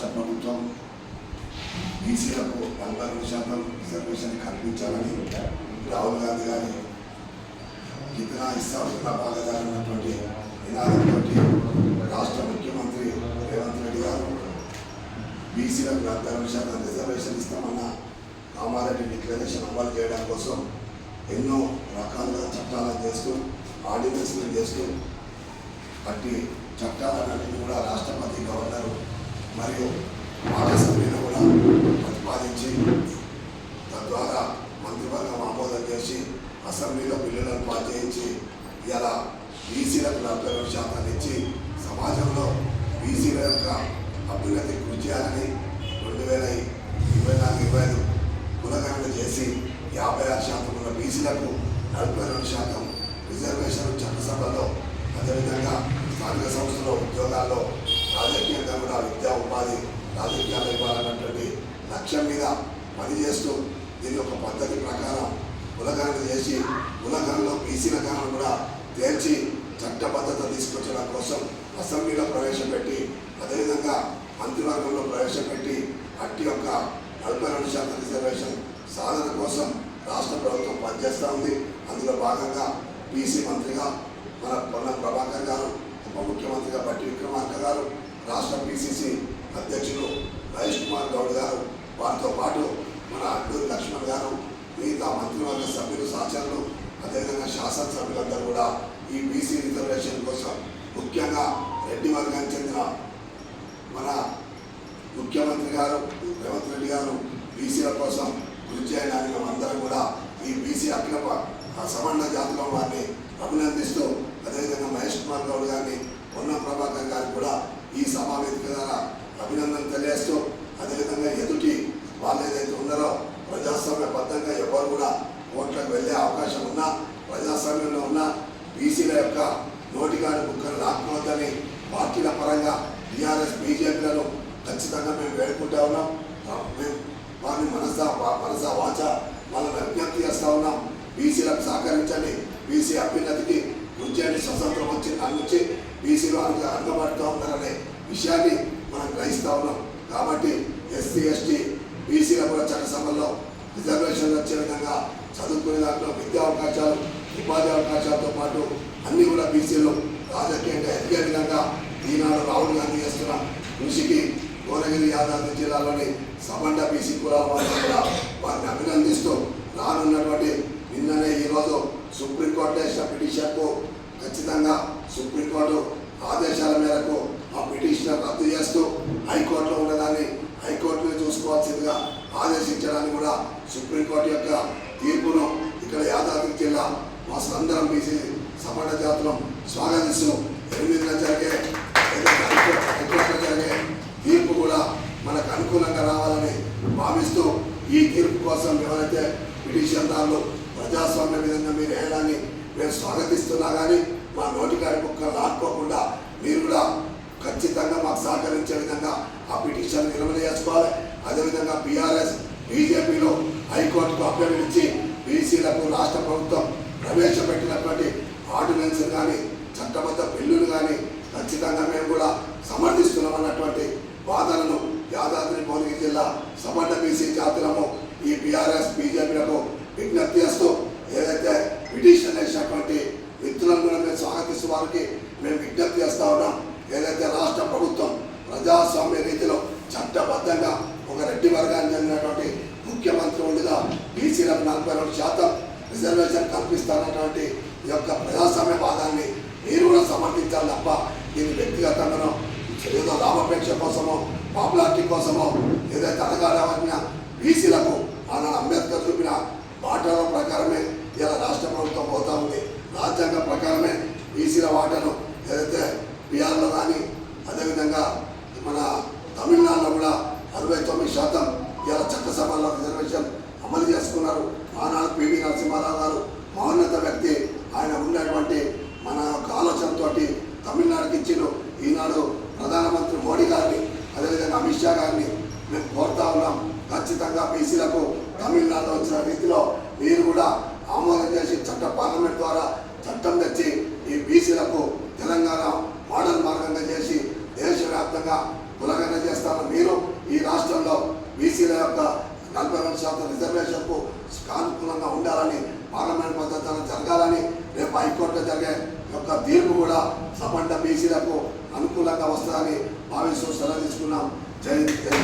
రాష్ట్ర ప్రభుత్వం బీసీలకు నలభై రెండు శాతం రిజర్వేషన్ కల్పించాలని రాహుల్ గాంధీ గారి ఇతర ఇస్తామన్న భాగదారు ఉన్నటువంటి నినాదంతో రాష్ట్ర ముఖ్యమంత్రి రేవంత్ రెడ్డి గారు బీసీలకు నలభై రెండు శాతం రిజర్వేషన్ ఇస్తామన్న కామారెడ్డి డిక్లరేషన్ అమలు చేయడం కోసం ఎన్నో రకాలుగా చట్టాలను చేస్తూ ఆర్డినెన్స్లు చేస్తూ అట్టి చట్టాలన్నింటినీ కూడా రాష్ట్ర ఇలా బీసీలకు నలభై రెండు శాతాన్ని ఇచ్చి సమాజంలో బీసీల యొక్క అభ్యున్నతి కృషి చేయాలని రెండు వేల ఇరవై నాలుగు ఇరవై ఐదు కులగణన చేసి యాభై ఆరు శాతం ఉన్న బీసీలకు నలభై రెండు శాతం రిజర్వేషన్ చట్టసభలో అదేవిధంగా స్థానిక సంస్థల ఉద్యోగాల్లో రాజకీయంగా కూడా విద్యా ఉపాధి రాజకీయాలు ఇవ్వాలన్నటువంటి లక్ష్యం మీద పనిచేస్తూ దీని ఒక పద్ధతి ప్రకారం కులగణన చేసి కులగణలో బీసీల గణన కూడా తేల్చి చట్టబద్ధత తీసుకొచ్చడం కోసం అసెంబ్లీలో ప్రవేశపెట్టి అదేవిధంగా మంత్రివర్గంలో ప్రవేశపెట్టి అట్టి యొక్క నలభై రెండు శాతం రిజర్వేషన్ సాధన కోసం రాష్ట్ర ప్రభుత్వం పనిచేస్తూ ఉంది. అందులో భాగంగా బీసీ మంత్రిగా మన పొన్నం ప్రభాకర్ గారు ఉప ముఖ్యమంత్రిగా బట్టి విక్రమార్క గారు రాష్ట్ర పిసిసి అధ్యక్షులు రహేష్ కుమార్ గౌడ్ గారు వారితో పాటు మన అడ్డూరి లక్ష్మణ్ గారు మిగతా మంత్రివర్గ సభ్యులు సహచరులు అదేవిధంగా శాసనసభ్యులందరూ కూడా ఈ బీసీ రిజర్వేషన్ కోసం ముఖ్యంగా రెడ్డి వర్గానికి చెందిన మన ముఖ్యమంత్రి గారు రేవంత్ రెడ్డి గారు బీసీల కోసం కృషి చేయడానికి అందరం కూడా ఈ బీసీ అఖిల ప- ఆ సవర్ణ జాతిలో వారిని అభినందిస్తూ అదేవిధంగా మహేష్ కుమార్ గౌడ్ గారిని పొన్న ప్రభాకర్ గారికి కూడా ఈ సమావేశ ద్వారా అభినందన తెలియజేస్తూ అదేవిధంగా ఎదుటి వాళ్ళు ఏదైతే ఉన్నారో ప్రజాస్వామ్యబద్ధంగా ఎవరు కూడా ఓట్లకు వెళ్ళే అవకాశం ఉన్నా ప్రజాస్వామ్యంలో ఉన్న బీసీల యొక్క నోటిగాని ముక్కలు లాక్కోవద్దని పార్టీల పరంగా టీఆర్ఎస్ బీజేపీలను ఖచ్చితంగా మేము వేడుకుంటా ఉన్నాం. మేము వారిని మనసా మనసా వాచ వాళ్ళని విజ్ఞప్తి చేస్తూ ఉన్నాం. బీసీలకు సహకరించండి. బీసీ అభ్యున్నతికి ఉద్యోగి స్వతంత్రం వచ్చి నుంచి బీసీలు అనుక అనుకబడుతూ ఉన్నారనే విషయాన్ని మనం గ్రహిస్తూ ఉన్నాం. కాబట్టి ఎస్సీ ఎస్టీ బీసీల కూడా చట్టసభల్లో రిజర్వేషన్ వచ్చే విధంగా చదువుకునే దాంట్లో విద్యా అవకాశాలు ఉపాధి అవకాశాలతో పాటు అన్ని కూడా బీసీలు రాజకీయంగా ఎదిగే విధంగా ఈనాడు రాహుల్ గాంధీ చేస్తున్న కృషికి భువనగిరి యాదాద్రి జిల్లాలోని సమండ బీసీ కులాల వారిని కూడా వారిని అభినందిస్తూ రానున్నటువంటి నిన్ననే ఈరోజు సుప్రీంకోర్టు వేసిన పిటిషన్కు ఖచ్చితంగా సుప్రీంకోర్టు ఆదేశాల మేరకు ఆ పిటిషన్ రద్దు చేస్తూ హైకోర్టులో ఉన్నదాన్ని హైకోర్టులో చూసుకోవాల్సిందిగా ఆదేశించడానికి కూడా సుప్రీంకోర్టు యొక్క తీర్పును ఇక్కడ యాదాద్రి జిల్లా మా అందరం బీసీ సమాన జాతులం స్వాగతిస్తూ ఎనిమిదిన జరిగే హైకోర్టులో జరిగే తీర్పు కూడా మనకు అనుకూలంగా రావాలని భావిస్తూ ఈ తీర్పు కోసం ఎవరైతే పిటిషన్దారులు ప్రజాస్వామ్య విధంగా మీరు వేయడాన్ని మేము స్వాగతిస్తున్నా కానీ మా నోటికారి కుక్క లాక్కోకుండా మీరు కూడా ఖచ్చితంగా మాకు సహకరించే విధంగా ఆ పిటిషన్ విలువలు చేసుకోవాలి. అదేవిధంగా బీఆర్ఎస్ బీజేపీలో హైకోర్టుకు అభ్యర్థులు ఇచ్చి బీసీలకు రాష్ట్ర ప్రభుత్వం ప్రవేశపెట్టినటువంటి ఆర్డినెన్స్ కానీ చట్టబద్ధ బిల్లులు కానీ ఖచ్చితంగా మేము కూడా సమర్థిస్తున్నాం అన్నటువంటి వాదనను యాదాద్రి భువనగిరి జిల్లా సమర్థ బీసీ జాతులము ఈ బీఆర్ఎస్ బీజేపీలకు విజ్ఞప్తి చేస్తూ ఏదైతే పిటిషన్ వేసినటువంటి మిత్రులను కూడా మేము స్వాగతిస్తూ వారికి మేము విజ్ఞప్తి చేస్తా ఉన్నాం. ఏదైతే రాష్ట్ర ప్రభుత్వం ప్రజాస్వామ్య రీతిలో చట్టబద్ధంగా ఒక రెడ్డి వర్గానికి చెందినటువంటి ముఖ్యమంత్రి ఉండగా బీసీలకు నలభై రెండు శాతం రిజర్వేషన్ కల్పిస్తానటువంటి ఈ యొక్క ప్రజాస్వామ్య వాదాన్ని మీరు కూడా సమర్థించాలి తప్ప దీన్ని వ్యక్తిగతంగానో ఏదో లాభాపేక్ష కోసమో పాపులారిటీ కోసమో ఏదైతే అడగాడవన్న బీసీలకు ఆనాడు అంబేద్కర్ చూపిన వాటాల ప్రకారమే ఇలా రాష్ట్ర ప్రభుత్వం పోతా ఉంది. రాజ్యాంగం ప్రకారమే బీసీల వాటను ఏదైతే బీహార్లో కానీ అదేవిధంగా మన తమిళనాడులో కూడా అరవై తొమ్మిది శాతం ఇలా చట్టసభల్లో రిజర్వేషన్ అమలు చేసుకున్నారు. ఆనాడు పివి నరసింహారావు గారు మహోన్నత వ్యక్తి. ఆయన ఉన్నటువంటి మన యొక్క ఆలోచనతోటి తమిళనాడుకి ఇచ్చిన ఈనాడు ప్రధానమంత్రి మోడీ గారిని అదేవిధంగా అమిత్ షా గారిని మేము కోరుతా ఉన్నాం. ఖచ్చితంగా బీసీలకు తమిళనాడులో వచ్చిన రీతిలో మీరు కూడా ఆమోదం చేసి చట్ట పార్లమెంట్ ద్వారా చట్టం తెచ్చి ఈ బీసీలకు తెలంగాణ మోడల్ మార్గంగా చేసి దేశవ్యాప్తంగా విధంగా కులగన మీరు ఈ రాష్ట్రంలో బీసీల యొక్క నలభై రెండు శాతం రిజర్వేషన్కు అనుకూలంగా ఉండాలని పార్లమెంట్ పద్ధతిలో జరగాలని రేపు హైకోర్టులో జరిగే యొక్క తీర్పు కూడా సబండ బీసీలకు అనుకూలంగా వస్తుందని భావిస్తూ సెలవు తీసుకున్నాం. జై జై